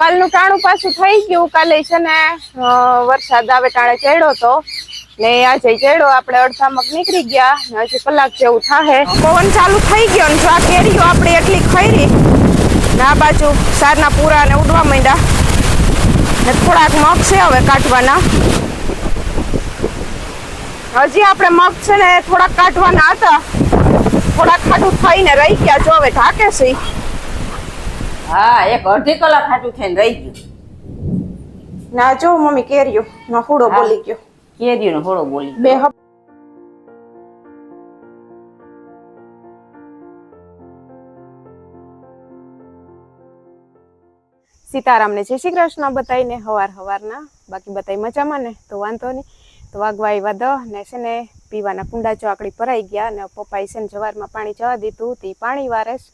કાલનું ટાણું પાછું થઈ ગયું. કાલે છે ને વરસાદ આવે ટાણે ચડ્યો તો. ને આજે ચડ્યો, આપણે અડધામક નીકળી ગયા. હજી કલાક જેવું થાહે. પવન ચાલુ થઈ ગયો ને જો આ કેરીઓ આપણે એટલી ખરી ને આ બાજુ સારના પૂરા ને ઉડવા માંડ્યા. ને થોડાક મગ છે હવે કાઢવાના. હજી આપણે મગ છે ને થોડાક કાઢવાના હતા. થોડાક ખાટું થઈને રહી ગયા. જો હવે ઢાકે છે. હા એક અડધી કલાક ખાટું થઈને રહી ગયું. ના જો મમ્મી કેરીઓ. નો હુડો બોલી ગયો. કેરીનો થોડો બોલી બે સીતારામને જય શ્રી કૃષ્ણ બતાવીને હવાર હવારના. બાકી બતાવી મજામાં ને? તો વાંધો નહીં. તો વાગવા આવ્યા દહ ને છે ને પીવાના કુંડા ચોકડી ભરાઈ ગયા ને પપ્પાએ છે ને જવારમાં પાણી જવા દીધું. તે પાણી વારેસ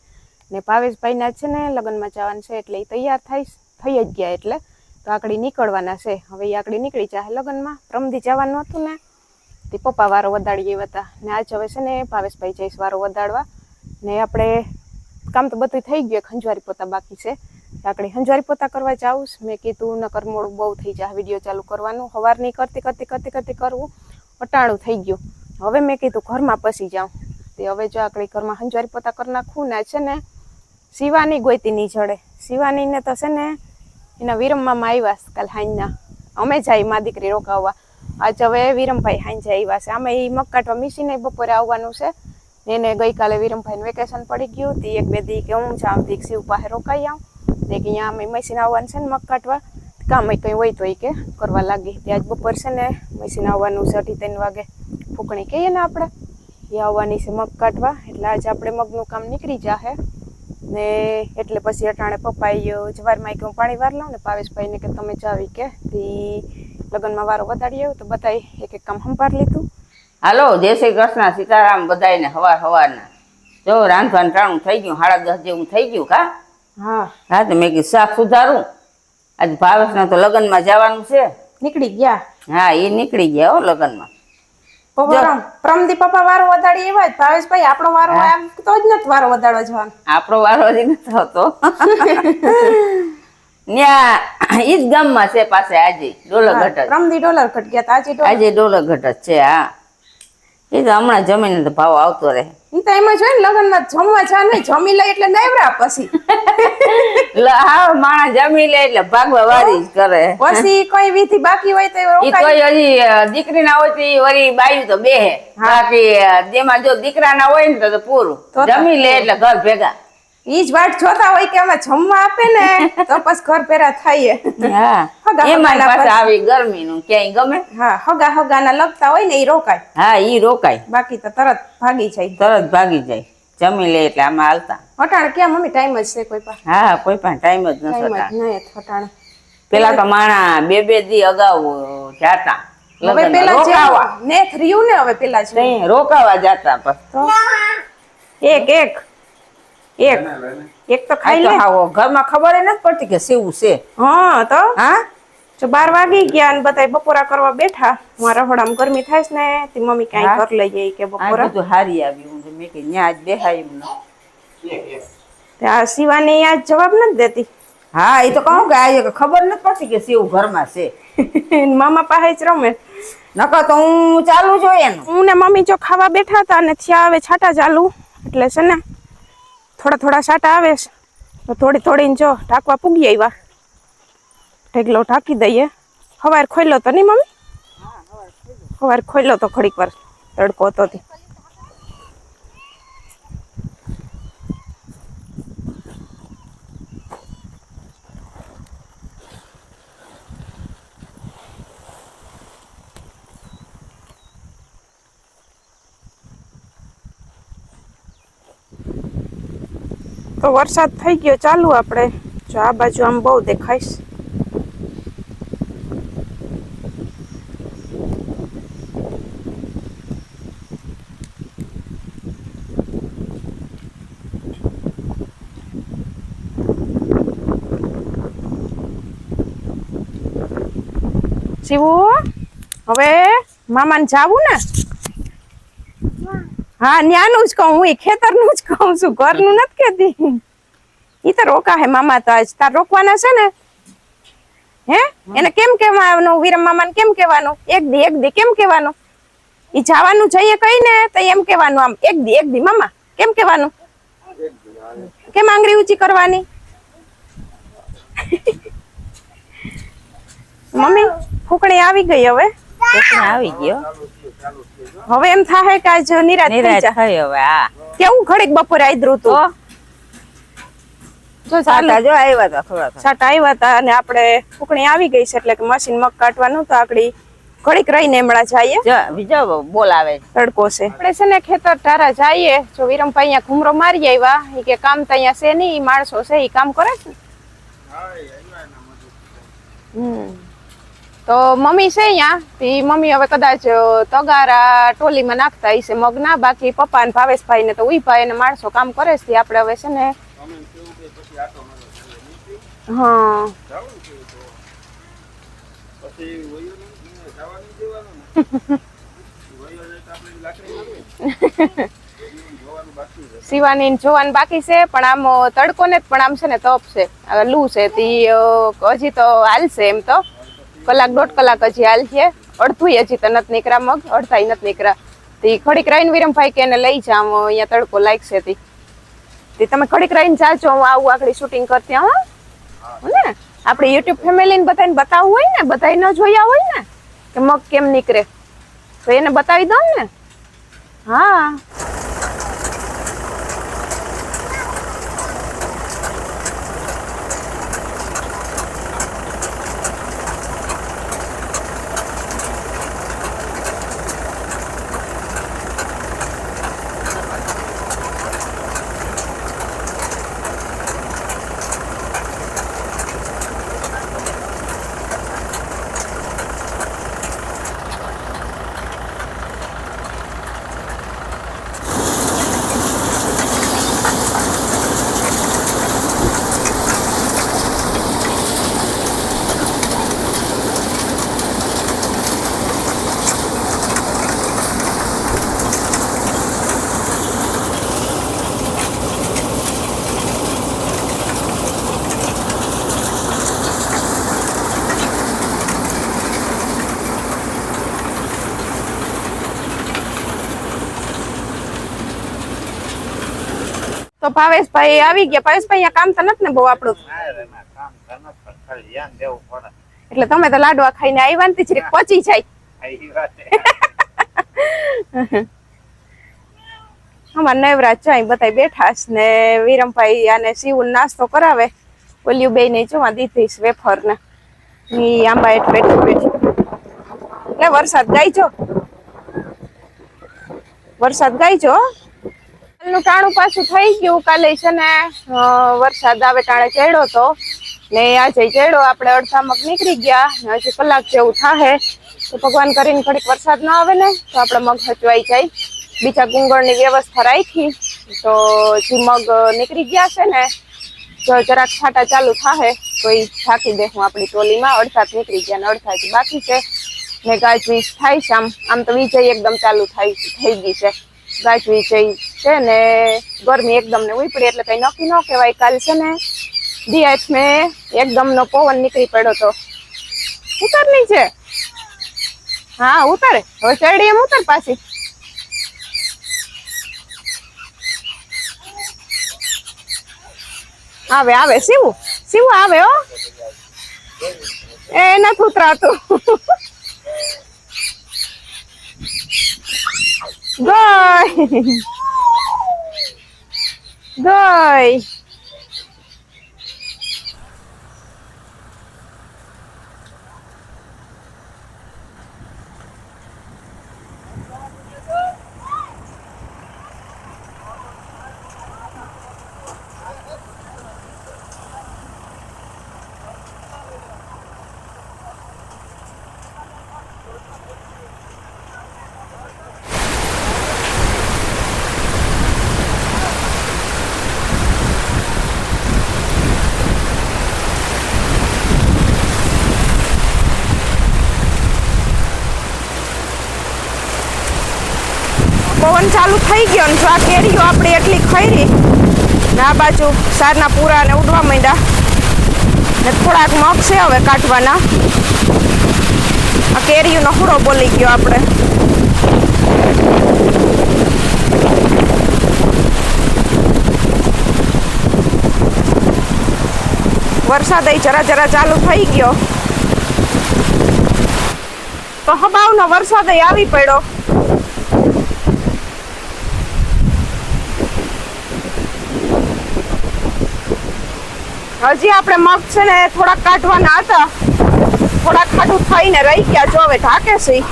ને ભાવેશભાઈના છે ને લગ્નમાં જવાનું છે એટલે એ તૈયાર થઈ થઈ જ ગયા એટલે. તો આકડી નીકળવાના છે. હવે એ આકડી નીકળી જાય લગ્નમાં. પ્રમદી જવાનું હતું ને, તે પપ્પા વારો વધાડી ગયા હતા. ને આજ હવે છે ને ભાવેશભાઈ જઈશ વારો વધાડવા ને આપણે કામ તો બધું થઈ ગયું ખંજવારી પોતા બાકી છે. આપણે હંજવારી પોતા કરવા જાઉં મેં કીધું, નકર મોડું બહુ થઈ જાય વીડિયો ચાલુ કરવાનું. સવારની કરતી કરતી કરતી કરતી કરવું, અટાણું થઈ ગયું. હવે મેં કીધું, ઘરમાં પસી જાઉં. તે હવે જો આપણે ઘરમાં હંજવારી પોતા કરી નાખું ને છે ને શિવાની ગોતીની જડે. શિવાનીને તો છે ને, એના વિરમમાં આવ્યા છે કાલ હાંજના. અમે જાય મા દીકરી રોકાવવા આજ હવે વિરમભાઈ હાંજે આવ્યા છે. આમે એ મગ કાઢવા મિશીને બપોરે આવવાનું છે. ને એને ગઈકાલે વિરમભાઈનું વેકેશન પડી ગયું તી એક બે દી કે હું જાઉં તી શિવ પાસે રોકાઈ આવું. ને કે અહીંયા અમે મશીન આવવાનું છે ને મગ કાઢવા કામ કંઈ હોય તો એ કે કરવા લાગી. તે આજ બપોર છે ને મશીન આવવાનું છે અઢી ત્રણ વાગે. ફૂકણી કહીએ ને આપણે. એ આવવાની છે મગ કાઢવા એટલે આજે આપણે મગનું કામ નીકળી જાહે. ને એટલે પછી અટાણે પપ્પાએ જવારમાં કે હું પાણી વાર લઉં ને પાવેશભાઈને કે તમે જાવી કે. તી લગ્નમાં વારો વધારી આવ્યો તો બધાએ એક એક કામ સંભાર લીધું. હાલો જય શ્રી કૃષ્ણ સીતારામ બધાને હવાર હવારના. જો રાંધવાનું ટાણું થઈ ગયું સાડા દસ જેવું થઈ ગયું કા? હા. હા તો મેં કીધું શાક સુધારું. આજે ભાવેશના તો લગ્નમાં જવાનું છે. નીકળી ગયા. હા એ નીકળી ગયા હો લગ્નમાં. પપ્પા પ્રમદી પપ્પા વારો વધારી એવા જ. ભાવેશભાઈ આપણો વારો આમ તો જ નથી વારો વધારવા જવાનો. આપણો વારો હજી નથી આવતો ત્યાં ઈ જ ગામમાં છે પાસે આજે ડોલરઘટ જ. પ્રમદી ડોલર ઘટ ગયા આજે ડોલર જ છે હા. એ તો હમણાં જમીન તો ભાવ આવતો રહે. ઈ તો એમ જ હોય ને લગ્નમાં જમવા જા નહીં જમી લે એટલે નવરા પછી. હા માણસ જમી લે એટલે ભાગવા વારી જ કરે. પછી કોઈ વિધિ બાકી હોય તો ઈ કોઈ હજી દીકરી ના હોય તો ઈ વળી બાયું તો બેહે. બાકી જેમાં જો દીકરા ના હોય ને તો પૂરું. જમી લે એટલે ઘર ભેગા. ઈ જ વાટ જોતા હોય કે અમે જમવા આપે ને તો પછી ઘર પેરા થઈએ. હા. એમાં હગાના આવી ગરમી ક્યાંય ગમે? હા હગા હગાના લગતા હોય ને ઈ રોકાય. હા ઈ રોકાય. બાકી તો તરત ભાગી જાય. તરત ભાગી જાય. જમી લે એટલે આમાં હાલતા. અટાણે ક્યાં મમ્મી ટાઈમ જ છે કોઈ પાસે? હા કોઈ પણ ટાઈમ જ નથી અટાણે. પેલા તો માણા બે બે દી અગાઉ જાતા. હવે પેલા રોકાવા. નેથ રહ્યું ને હવે પેલા રોકાવા જાતા એક એક. એક. એક તો ખાઈ લે. આવો ઘરમાં ખબર નથી પડતી કે સેવું છે. હા તો? હા? જો બાર વાગી ગયા અને બધા બપોરા કરવા બેઠા. મારા રહોડામાં ગરમી થાય છે ને તે મમ્મી હા. કર લઈ જાય કે આ બપોરા. બધું હારી આવ્યું મેં કે ન્યા જ બેહાય એમ ન. તે આ શિવાની આજ જવાબ નથી દેતી. હા એ તો કહું કે આ ખબર નથી પડતી કે સેવું ઘરમાં છે. મામા પાસે જ રમે. નકર તો હું ચાલુ જોઈએ હું ને મમ્મી જો ખાવા બેઠા હતા અને થયા આવે છાટા ચાલુ. એટલે છે ને થોડા થોડા સાટા આવે છે. તો થોડી થોડીને જો ઢાંકવા પૂગી આવ્યા. ઢેગલો ઢાંકી દઈએ. હવાર ખોલ્યો તો નહીં મમ્મી? હવાર ખોલ્યો તો ઘડીક વાર તડકો હતો તે વરસાદ થઈ ગયો, ચાલુ આપણે. જો આ બાજુ આમ બહુ દેખાઈશ શિવુ હવે મામાને જાવું ને? હા, ન્યાનું જ કહું, હું ખેતરનું જ કહું છું, ઘરનું નથી કહેતી. ઈ તો રોકા હે મામા તો આજ, તાર રોકવાના છે ને? હે? એને કેમ કહેવાનું, વિરમ મામાને કેમ કહેવાનું? એક દી એક દી કેમ કહેવાનું? ઈ જવાનું જઈએ કઈ ને, તો એમ કહેવાનું આમ, એક દી એક દી, મામા, કેમ કહેવાનું? કેમ આંગળી ઊંચી કરવાની? મમ્મી, ફૂકણી આવી ગઈ હવે? આવી ગયો. હવે એમ થાય કે આજ નિરાશ થઈ જા. હવે આ કેવું ઘડીક બપોરે આદરું તો. જો સાટા જો આવ્યા હતા થોડા સાટા આવ્યા હતા અને આપણે ફૂકણી આવી ગઈ છે એટલે કે મશીન મગ કાટવાનું તો આકડી ઘડીક રહીને એમણા જઈએ. બીજો બોલાવે. તડકો છે. આપણે છે ને ખેતર તારા જઈએ. જો વિરમભાઈ અહીંયા ઘૂમરો મારી આવ્યા એ કે કામ તો અહીંયા છે નહીં માણસો છે ઈ કામ કરે છે? હમ. તો મમ્મી છે અહીંયા. તી મમ્મી હવે કદાચ તગારા ટોલીમાં નાખતા હશે મગના. બાકી પપ્પા ને ભાવેશભાઈ ને તો ઉઈભાઈ ને માણસો કામ કરે છે. આપણે હવે છે ને હા. સીવાની ને જોવાનું બાકી છે, પણ આમ તડકો ને પણ આમ છે ને તપ છે. લૂ છે, તી હજી તો હાલશે એમ તો. કલાક દોઢ કલાક હજી હાલશે અડધું હજી તો નથી નીકળ્યા મગ અડધાઈ નથી નીકળ્યા. તી ખડીક રહીને વિરમભાઈ કે એને લઈ જામ અહીંયા તડકો લાગશે તી. તે તમે ખડીક રહીને જાજો હું આવું આગળ શૂટિંગ કરતી હો. ને? આપણે યુટ્યુબ ફેમિલીને બધાને બતાવવું હોય ને બધાય ન જોયા હોય ને કે મગ કેમ નીકળે. તો એને બતાવી દઉં ને. હા. તો ભાવેશભાઈ આવી ગયા. ભાવેશભાઈ અહીંયા કામ તો નથી ને બહુ આપણું? એટલે તમે તો લાડવા ખાઈને આવ્યા ને આવી પહોંચી જાય. અમાર નવરાજ ચાઈ બધાય બેઠા છે ને વિરમભાઈ આને શિવ નાસ્તો કરાવે. ઓલ્યું બે ને જોવા દીધી છે વેફર ને આંબા એટ બેઠી બેઠી. એટલે વરસાદ ગાયજો. વરસાદ ગાયજો ટાણું પાછું થઈ ગયું. કાલે છે ને વરસાદ આવે ટાણે ચડ્યો તો. ને આજે ચડ્યો, આપણે અડધા મગ નીકળી ગયા. ને હજી કલાક જેવું થાહે. તો ભગવાન કરીને ઘડીક વરસાદ ન આવે ને, તો આપણે મગ હચવાઈ જાય. બીજા ગુંગળની વ્યવસ્થા રાખી. તો જે મગ નીકળી ગયા છે ને જો જરાક છાંટા ચાલુ થાહે. તો એ થાકી દે હું આપણી ટોલીમાં. અડધા નીકળી ગયા ને અડધા બાકી છે. ને ગાજવીજ થાય છે આમ. આમ તો વીજય એકદમ ચાલુ થાય, થઈ ગઈ છે. ગાજવીજ છે ને, ગરમી એકદમ ને ઉપડી એટલે કઈ નક્કી ન કહેવાય. કાલ છે ને દિયાત મેં એકદમ નો પવન નીકળી પડ્યો તો. ઉતર છે? હા, ઉતરે. હવે ચડી એમ ઉતર પાછી. આવે આવે. શિવું શિવું આવે હો. એ નથી ઉતરાતું. ગઈ ગઈ પવન ચાલુ થઈ ગયો ને જો આ કેરીઓ આપણે એટલી ખરી ને આ બાજુ સારના પૂરા ને ઉડવા માંડ્યા. ને થોડાક મગ છે હવે કાઢવાના. આ કેરીઓ હુડો બોલી ગયો આપણે. વરસાદ જરા જરા ચાલુ થઈ ગયો. તો હબાવનો વરસાદ આવી પડ્યો. હજી આપણે મગ છે ને થોડાક કાઢવાના હતા. થોડાક ખાટું થઈને રહી ગયા. જો હવે ઢાકે છે. ઈ.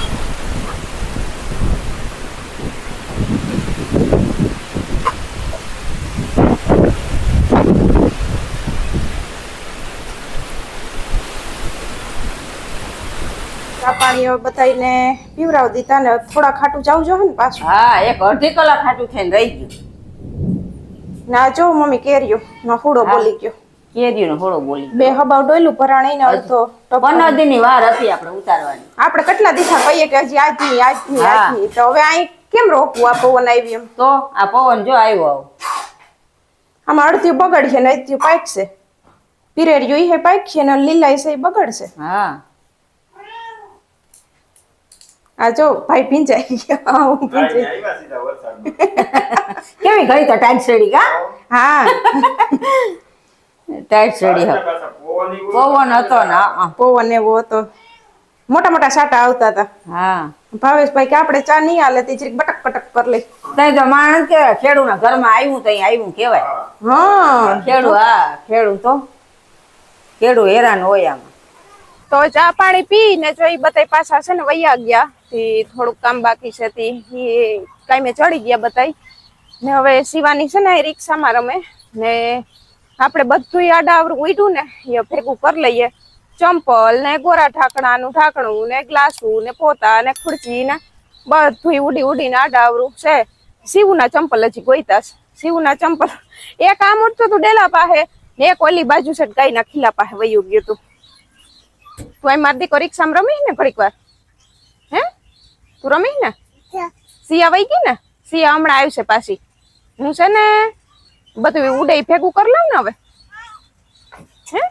ચા પાણી બતાવીને પીવરાવ દીધા ને થોડા ખાટું જાવ જોઈએ ને પાછું. હા એક અડધી કલાક ખાટું થઈને રહી ગયું. ના જો મમ્મી કેર્યો ના ફૂડો. બોલી ગયો. કેરીનો હોળો બોલી બે હબાવ ડોયલું ભરાણી ને અડધો દિનની વાર હતી આપણે ઉતારવાની. આપણે કેટલા દીઠા કહીએ કે હજી આજની આજની આજની તો હવે અહીં કેમ રોકવું આ પવન આવી એમ? તો આ પવન જો આવ્યો આવો. આમાં અડધી બગડશે ને અડધી પાકશે. પીરેરિયું ઈ હે પાકશે ને લીલા છે બગડશે. હા. આ જો ભાઈ ભીંજાઈ ગયા. હું ભીંજાઈ આવ્યા સીધા વરસાદમાં. કેવી ગઈ તો ટાઈટ સડી કા હા. ટાઈટ સડી પાછા પવન હતો ને પવન એવો હતો. મોટા મોટા સાટા આવતા હતા. હા. ભાવેશભાઈ કે આપણે ચા નહીં હાલે તે જરીક બટક બટક કરી લઈ તઈ તો માણસ કે ખેડૂના ઘરમાં આવ્યું તઈ આવ્યું કેવાય હા. ખેડૂ હા ખેડૂ તો. ખેડૂ હેરાન હોય આમાં. તો ચા પાણી પી ને જો એ બધાય પાછા છે ને વૈયા ગયા થી થોડુંક કામ બાકી છે તે. ઈ કાંઈ ચડી ગયા બતાય ને હવે શિવાની છે ને એ રિક્ષામાં રમે ને આપણે બધું આડાવરું ઉડ્યું ને એ ભેગું કરી લઈએ. ચંપલ ને ગોરા ઢાંકણાનું ઢાંકણું ને ગ્લાસું ને પોતા ને ખુરચી ને બધું ઉડી ઉડીને આડાવરું છે. શિવના ચંપલ હજી ગોઈતા છે. શિવના ચંપલ. એક આમ ઉઠતું હતું ડેલા પાસે ને એક ઓલી બાજુ છે ગાયના ખીલા પાસે વયું ગયું તું તું એમ મારી દીકો રિક્ષામાં રમી ને ઘડીક વાર? હે? તું રમી ને? સિયા વહી ગઈ ને? સિયા હમણાં આવ્યું છે પાછી. હું છે ને બધું ઉડે ભેગું કરી લઉં ને હવે. હે?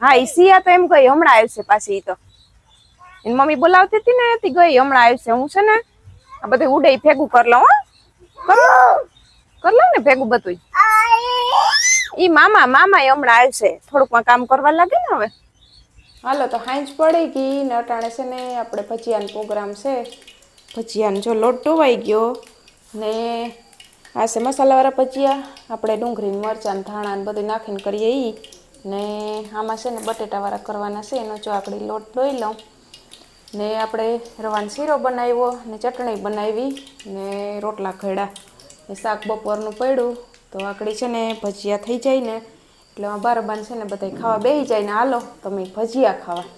હા એ સિયા તો એમ ગઈ, હમણાં આવશે પાછી તો. એની મમ્મી બોલાવતી હતી ને એથી ગઈ, હમણાં આવશે હું છે ને, આ બધું ઉડે ભેગું કરી લઉં કરી લઉં ને ભેગું બધું ઈ મામા મામા એ હમણાં આવશે થોડુંક કામ કરવા લાગે ને હવે. હાલો, તો હાંજ પડી ગઈ ને અટાણે છે ને આપણે ભજીયાનો પ્રોગ્રામ છે. ભજીયાનો જો લોટ ધોવાઈ ગયો ને આ છે મસાલાવાળા ભજીયા. આપણે ડુંગળી મરચાં ધાણા ને બધું નાખીને કરીએ એ ને આમાં છે ને બટેટાવાળા કરવાના છે, એનો ચોકડી લોટ દોઈ લઉં. ને આપણે રવાનો શીરો બનાવ્યો ને ચટણી બનાવી ને રોટલા ઘડ્યા. ને શાક બપોરનું પડ્યું, તો આકડી છે ને ભજીયા થઈ જાય ને. એટલે બારોબાન છે ને બધા ખાવા બેસી જાય ને, હાલો તમે ભજીયા ખાવા.